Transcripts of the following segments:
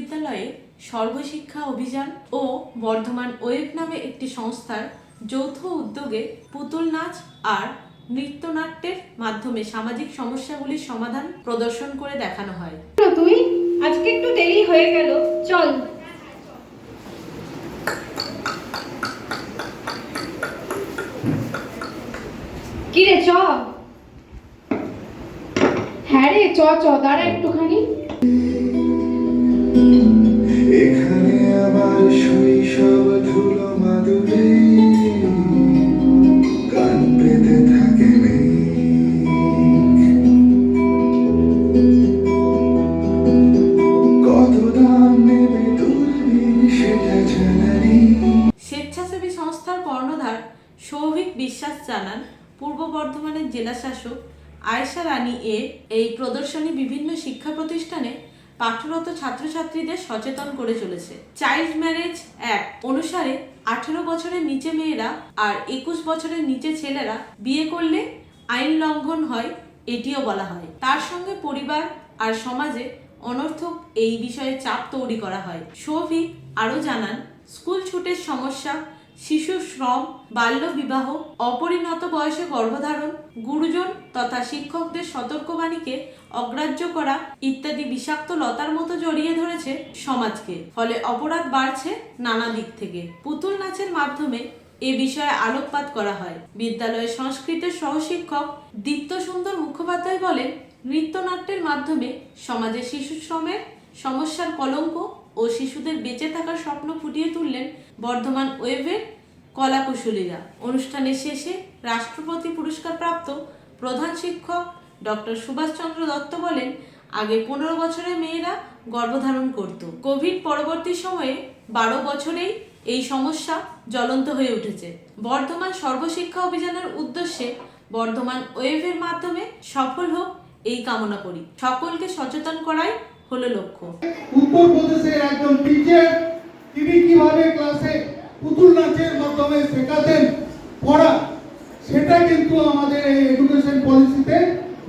দাস উচ্চ বিদ্যালয়ে সর্বশিক্ষা অভিযান ও বর্ধমান ওয়েব নামে একটি সংস্থার যৌথ উদ্যোগে পুতুল নাচ আর নৃত্যনাট্যের মাধ্যমে সামাজিক সমস্যাগুলির সমাধান প্রদর্শন করে দেখানো হয়। তুই আজকে একটু দেরি হয়ে গেল চল। কি রে চ। হ্যাঁ রে চ চ দাঁড়া একটুখানি। বর্ধমানের জেলা শাসক আয়েশা রানী এ এই প্রদর্শনী বিভিন্ন শিক্ষা প্রতিষ্ঠানে পাঠরত ছাত্রছাত্রীদের সচেতন করে চলেছে। চাইল্ড ম্যারেজ অ্যাক্ট অনুসারে আঠেরো বছরের নিচে মেয়েরা আর একুশ বছরের নিচে ছেলেরা বিয়ে করলে আইন লঙ্ঘন হয়, এটিও বলা হয়। তার সঙ্গে পরিবার আর সমাজে অনর্থক এই বিষয়ে চাপ তৈরি করা হয়। সৌভিক আরও জানান স্কুল ছুটের সমস্যা, শিশু শ্রম, বাল্য বিবাহ, অপরিণত বয়সে গর্ভধারণ, গুরুজন তথা শিক্ষকদের সতর্কবাণীকে অগ্রাহ্য করা ইত্যাদি বিষাক্ত লতার মতো জড়িয়ে ধরেছে সমাজকে। ফলে অপরাধ বাড়ছে নানা দিক থেকে। পুতুল নাচের মাধ্যমে এ বিষয়ে আলোকপাত করা হয়। বিদ্যালয়ের সংস্কৃতের সহশিক্ষক দীপ্ত সুন্দর মুখোপাধ্যায় বলেন, নৃত্যনাট্যের মাধ্যমে সমাজে শিশু শ্রমের সমস্যার কলঙ্ক ও শিশুদের বেঁচে থাকার স্বপ্ন ফুটিয়ে তুললেন বর্ধমান ওয়েভের কলাকুশলীরা। অনুষ্ঠানের শেষে রাষ্ট্রপতি পুরস্কার প্রাপ্ত প্রধান শিক্ষক ডক্টর সুভাষচন্দ্র দত্ত বলেন, আগে পনেরো বছরের মেয়েরা গর্ভধারণ করত। কোভিড পরবর্তী সময়ে বারো বছরেই এই সমস্যা জ্বলন্ত হয়ে উঠেছে। বর্ধমান সর্বশিক্ষা অভিযানের উদ্দেশ্যে বর্ধমান ওয়েভের মাধ্যমে সফল হোক এই কামনা করি। সকলকে সচেতন করাই হলো লক্ষ্য। উত্তরপ্রদেশের একজন টিচার তিনি কীভাবে ক্লাসে পুতুল নাচের মাধ্যমে শেখাতেন? পড়া। সেটা কিন্তু আমাদের এই এডুকেশন পলিসিতে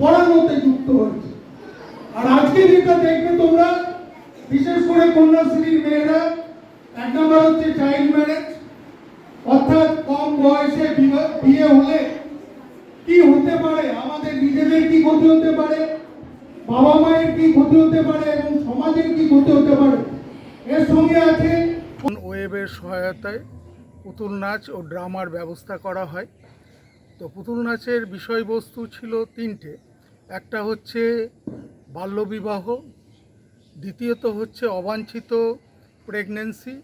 পড়ার মধ্যে যুক্ত হয়েছে। আর আজকে যেটা দেখবে তোমরা, বিশেষ করে কন্যাশ্রীর মেয়েরা, এক নম্বর হচ্ছে চাইল্ড ম্যারেজ অর্থাৎ কম বয়সে বিয়ে হলে কি হতে পারে? আমাদের নিজেদের কি ক্ষতি হতে পারে? বাবা মায়ের কি ক্ষতি হতে পারে এবং সমাজের কি ক্ষতি হতে পারে? এর সঙ্গে আছে ওয়েবের সহায়তায় পুতুল নাচ ও ড্রামার ব্যবস্থা করা হয়। তো পুতুল নাচের বিষয়বস্তু ছিল তিনটে। একটা হচ্ছে বাল্যবিবাহ, দ্বিতীয়ত হচ্ছে অবাঞ্ছিত প্রেগনেন্সি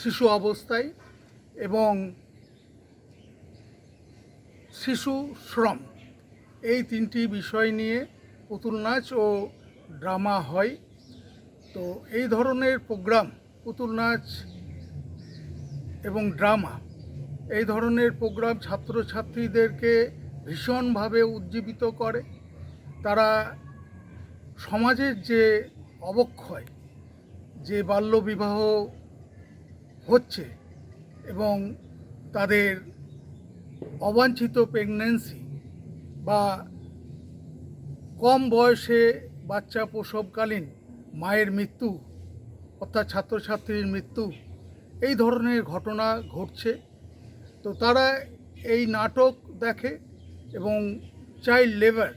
শিশু অবস্থায় এবং শিশু শ্রম। এই তিনটি বিষয় নিয়ে পুতুল নাচ ও ড্রামা হয়। তো এই ধরনের প্রোগ্রাম, পুতুল নাচ এবং ড্রামা, এই ধরনের প্রোগ্রাম ছাত্রছাত্রীদেরকে ভীষণভাবে উজ্জীবিত করে। তারা সমাজের যে অবক্ষয়, যে বাল্যবিবাহ হচ্ছে এবং তাদের অবাঞ্ছিত প্রেগন্যান্সি বা কম বয়সে বাচ্চা প্রসবকালীন মায়ের মৃত্যু, অর্থাৎ ছাত্রছাত্রীর মৃত্যু, এই ধরনের ঘটনা ঘটছে। তো তারা এই নাটক দেখে এবং চাইল্ড লেবার,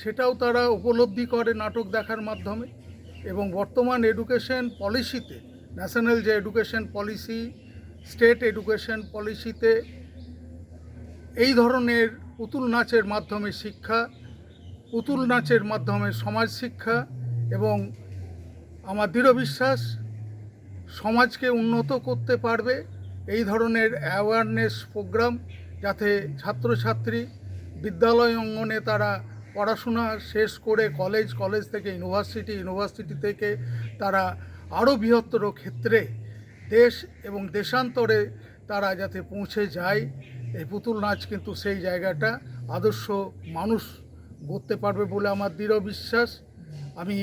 সেটাও তারা উপলব্ধি করে নাটক দেখার মাধ্যমে। এবং বর্তমান এডুকেশন পলিসিতে, ন্যাশনাল যে এডুকেশন পলিসি, স্টেট এডুকেশন পলিসিতে এই ধরনের পুতুল নাচের মাধ্যমে শিক্ষা পুতুল নাচের মাধ্যমে সমাজ শিক্ষা এবং আমার দৃঢ় বিশ্বাস, সমাজকে উন্নত করতে পারবে এই ধরনের অ্যাওয়ারনেস প্রোগ্রাম যাতে ছাত্রছাত্রী, বিদ্যালয় অঙ্গনে তারা পড়াশোনা শেষ করে কলেজ কলেজ থেকে ইউনিভার্সিটি ইউনিভার্সিটি থেকে তারা আরও বৃহত্তর ক্ষেত্রে দেশ এবং দেশান্তরে তারা যাতে পৌঁছে যায়, এই পুতুল নাচ কিন্তু সেই জায়গাটা আদর্শ মানুষ গড়তে পারবে বলে আমার দৃঢ় বিশ্বাস। আমি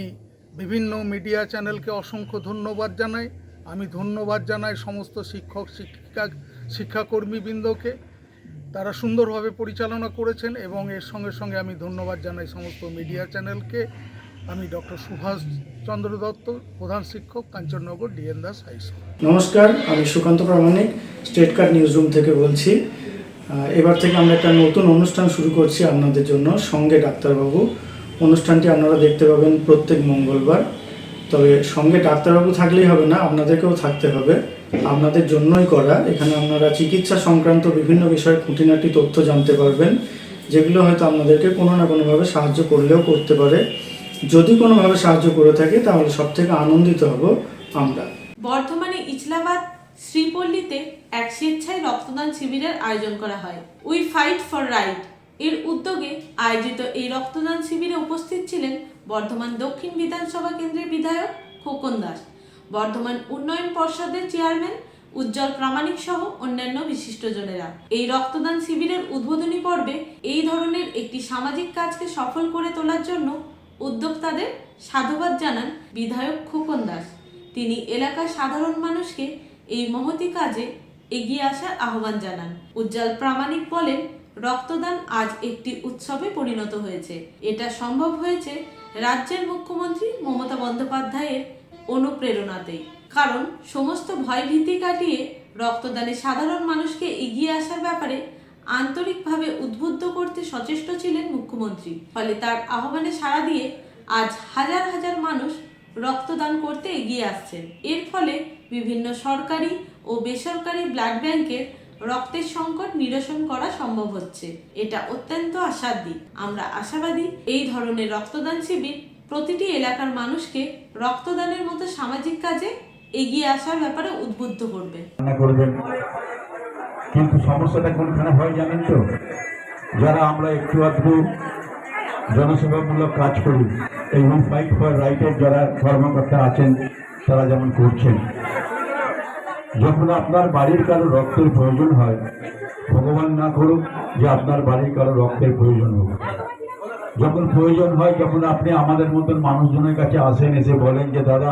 বিভিন্ন মিডিয়া চ্যানেলকে অসংখ্য ধন্যবাদ জানাই। আমি ধন্যবাদ জানাই সমস্ত শিক্ষক, শিক্ষিকা, শিক্ষাকর্মীবৃন্দকে। তারা সুন্দরভাবে পরিচালনা করেছেন এবং এর সঙ্গে সঙ্গে আমি ধন্যবাদ জানাই সমস্ত মিডিয়া চ্যানেলকে। আমি ডক্টর সুভাষ চন্দ্র দত্ত, প্রধান শিক্ষক, Kanchannagar, DN Das high school. নমস্কার, আমি Sukanta Pramanik, state card news room থেকে বলছি। এবার থেকে আমরা একটা নতুন অনুষ্ঠান শুরু করছি আপনাদের জন্য, সঙ্গে ডাক্তারবাবু। অনুষ্ঠানটি আপনারা দেখতে পাবেন প্রত্যেক মঙ্গলবার। তবে সঙ্গে ডাক্তারবাবু থাকলেই হবে না, আপনাদেরকেও থাকতে হবে। আপনাদের জন্যই করা। এখানে আপনারা চিকিৎসা সংক্রান্ত বিভিন্ন বিষয়ে খুঁটিনাটি তথ্য জানতে পারবেন, যেগুলো হয়তো আপনাদেরকে কোনো না কোনোভাবে সাহায্য করলেও করতে পারে। যদি কোনোভাবে সাহায্য করে থাকে, তাহলে সব থেকে আনন্দিত হব আমরা। বর্ধমানে ইছলাবাদ শ্রীপল্লীতে এক স্বেচ্ছায় রক্তদান শিবিরের আয়োজন করা হয়। উই ফাইট ফর রাইট এর উদ্যোগে আয়োজিত এই রক্তদান শিবিরে উপস্থিত ছিলেন বর্ধমান দক্ষিণ বিধানসভা কেন্দ্রের বিধায়ক খোকন দাস, বর্ধমান উন্নয়ন পর্ষদের চেয়ারম্যান উজ্জ্বল প্রামাণিক সহ অন্যান্য বিশিষ্টজনেরা এই রক্তদান শিবিরের উদ্বোধনী পর্বে এই ধরনের একটি সামাজিক কাজকে সফল করে তোলার জন্য উদ্যোক্তাদের সাধুবাদ জানান বিধায়ক খোকন দাস। তিনি এলাকার সাধারণ মানুষকে এই মহতি কাজে এগিয়ে আসার আহ্বান জানান। উজ্জ্বল প্রামাণিক বলেন, রক্তদান আজ একটি উৎসবে পরিণত হয়েছে। এটা সম্ভব হয়েছে রাজ্যের মুখ্যমন্ত্রী মমতা বন্দ্যোপাধ্যায়ের অনুপ্রেরণাতেই। কারণ সমস্ত ভয়ভীতি কাটিয়ে রক্তদানে সাধারণ মানুষকে এগিয়ে আসার ব্যাপারে আন্তরিকভাবে উদ্বুদ্ধ করতে সচেষ্ট ছিলেন মুখ্যমন্ত্রী। ফলে তার আহ্বানে সাড়া দিয়ে আজ হাজার হাজার মানুষ রক্তদান করতে এগিয়ে আসছেন। এর ফলে বিভিন্ন সরকারি ও বেসরকারি ব্লাড ব্যাংকের রক্তের সংকট নিরসন করা সম্ভব হচ্ছে। এটা অত্যন্ত আশার আমরা আশাবাদী এই ধরনের রক্তদান শিবির প্রতিটি এলাকার মানুষকে রক্তদানের মতো সামাজিক কাজে এগিয়ে আসার ব্যাপারে উদ্বুদ্ধ করবে। কিন্তু সমস্যাটা কোনখানে হয় জানেন তো? যারা আমরা একটু আধটু জনসেবামূলক কাজ করি, এই ফাইট ফর রাইটের যারা কর্মকর্তা আছেন, তারা যেমন করছেন। যখন আপনার বাড়ির কারও রক্তের প্রয়োজন হয়, ভগবান না করুক যে আপনার বাড়ির কারও রক্তের প্রয়োজন হোক। যখন প্রয়োজন হয়, যখন আপনি আমাদের মতন মানুষজনের কাছে আসেন, এসে বলেন যে, দাদা,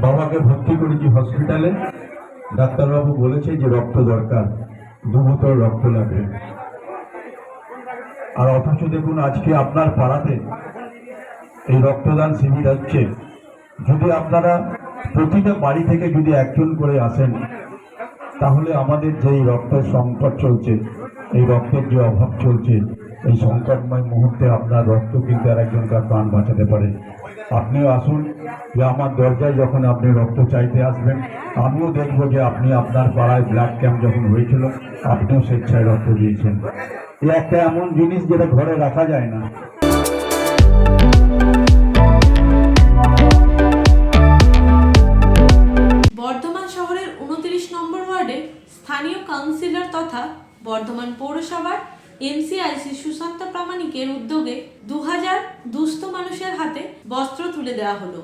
বাবাকে ভর্তি করেছি হসপিটালে ডাক্তারবাবু বলেছে যে রক্ত দরকার, দু বোতল রক্ত লাগবে। আর অথচ দেখুন, আজকে আপনার পাড়াতে এই রক্তদান শিবির হচ্ছে। যদি আপনারা প্রতিটা বাড়ি থেকে যদি একজন করে আসেন, তাহলে আমাদের যে রক্তের সংকট চলছে, এই রক্তের যে অভাব চলছে, এই সংকটময় মুহূর্তে আপনার রক্ত কিন্তু আর একজনকার প্রাণ বাঁচাতে পারে। আপনিও আসুন যে আমার দরজায় যখন আপনি রক্ত চাইতে আসবেন, আমিও দেখব যে আপনি আপনার পাড়ায় ব্লাড ক্যাম্প যখন হয়েছিল, আপনিও স্বেচ্ছায় রক্ত দিয়েছেন। এই একটা এমন জিনিস যেটা ঘরে রাখা যায় না। বর্ধমান শহরের নম্বর ওয়ার্ডে স্থানীয় কাউন্সিলর তথা বর্ধমান পৌরসভার এমসিআইসি সুশান্ত প্রামাণিকের উদ্যোগে দু হাজার দুস্থ মানুষের হাতে বস্ত্র তুলে দেওয়া হলো।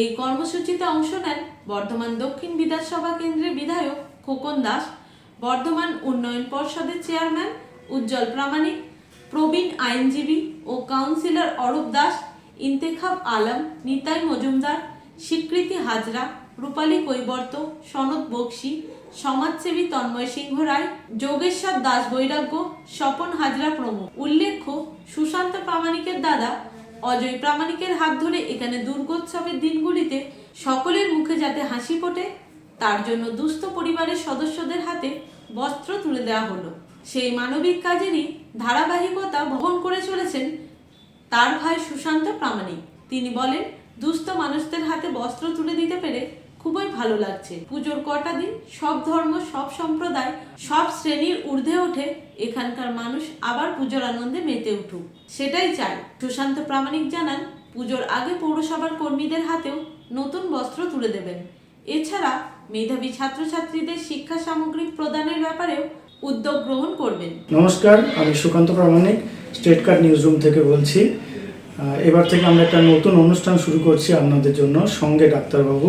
এই কর্মসূচিতে অংশ নেন বর্ধমান দক্ষিণ বিধানসভা কেন্দ্রের বিধায়ক খোকন দাস, বর্ধমান উন্নয়ন পর্ষদের চেয়ারম্যান উজ্জ্বল প্রামাণিক, প্রবীণ আইনজীবী ও কাউন্সিলর অরূপ দাস, ইন্তেখাব আলম, নিতাই মজুমদার, স্বীকৃতি হাজরা রূপালী কৈবর্ত সনদ বক্সি, সমাজসেবী তন্ময় সিংহ রায়, যোগেশ্বর দাস বৈরাগ্য, স্বপন হাজরা প্রমুখ। উল্লেখ্য, সুশান্ত প্রামাণিকের দাদা, অজয় প্রামাণিকের হাত ধরে এখানে দুর্গোৎসবের দিনগুলিতে সকলের মুখে যাতে হাসি ফোটে, তার জন্য দুস্থ পরিবারের সদস্যদের হাতে বস্ত্র তুলে দেওয়া হলো। সেই মানবিক কাজেরই ধারাবাহিকতা বহন করে চলেছেন তার ভাই সুশান্ত প্রামাণিক। তিনি বলেন, দুস্থ মানুষদের হাতে বস্ত্র তুলে দিতে পেরে খুবই ভালো লাগছে। পুজোর কটা দিন সব ধর্ম, সব সম্প্রদায়, সব শ্রেণির ঊর্ধ্বে ওঠে এখানকার মানুষ আবার পুজোর আনন্দে মেতে উঠুক। সেটাই চাই। সুশান্ত প্রামাণিক জানান, পুজোর আগে পৌরসভার কর্মীদের হাতেও নতুন বস্ত্র তুলে দেবেন। এছাড়া মেধাবী ছাত্রছাত্রীদের শিক্ষা সামগ্রী প্রদানের ব্যাপারেও উদ্যোগ গ্রহণ করবেন। নমস্কার, আমি Sukanta Pramanik, state card news room থেকে বলছি। এবার থেকে আমরা একটা নতুন অনুষ্ঠান শুরু করছি আপনাদের জন্য, সঙ্গে ডাক্তারবাবু।